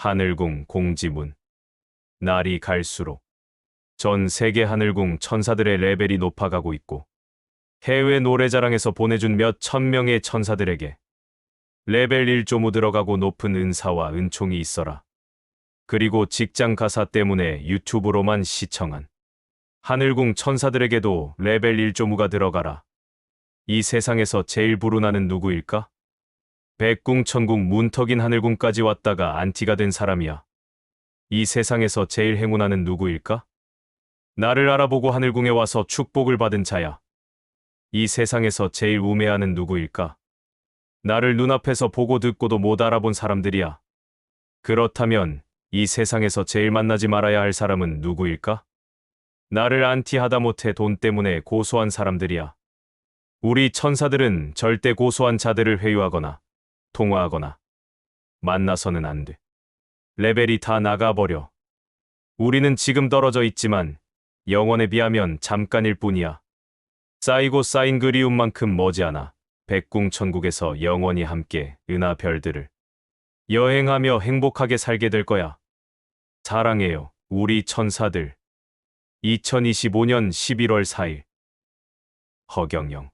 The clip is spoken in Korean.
하늘궁 공지문. 날이 갈수록 전 세계 하늘궁 천사들의 레벨이 높아가고 있고 해외 노래자랑에서 보내준 몇 천 명의 천사들에게 레벨 1조무 들어가고 높은 은사와 은총이 있어라. 그리고 직장 가사 때문에 유튜브로만 시청한 하늘궁 천사들에게도 레벨 1조무가 들어가라. 이 세상에서 제일 불운하는 누구일까? 백궁 천궁 문턱인 하늘궁까지 왔다가 안티가 된 사람이야. 이 세상에서 제일 행운하는 누구일까? 나를 알아보고 하늘궁에 와서 축복을 받은 자야. 이 세상에서 제일 우매하는 누구일까? 나를 눈앞에서 보고 듣고도 못 알아본 사람들이야. 그렇다면 이 세상에서 제일 만나지 말아야 할 사람은 누구일까? 나를 안티하다 못해 돈 때문에 고소한 사람들이야. 우리 천사들은 절대 고소한 자들을 회유하거나 통화하거나 만나서는 안 돼. 레벨이 다 나가버려. 우리는 지금 떨어져 있지만 영원에 비하면 잠깐일 뿐이야. 쌓이고 쌓인 그리움만큼 머지않아 백궁천국에서 영원히 함께 은하 별들을 여행하며 행복하게 살게 될 거야. 사랑해요, 우리 천사들. 2025년 11월 4일. 허경영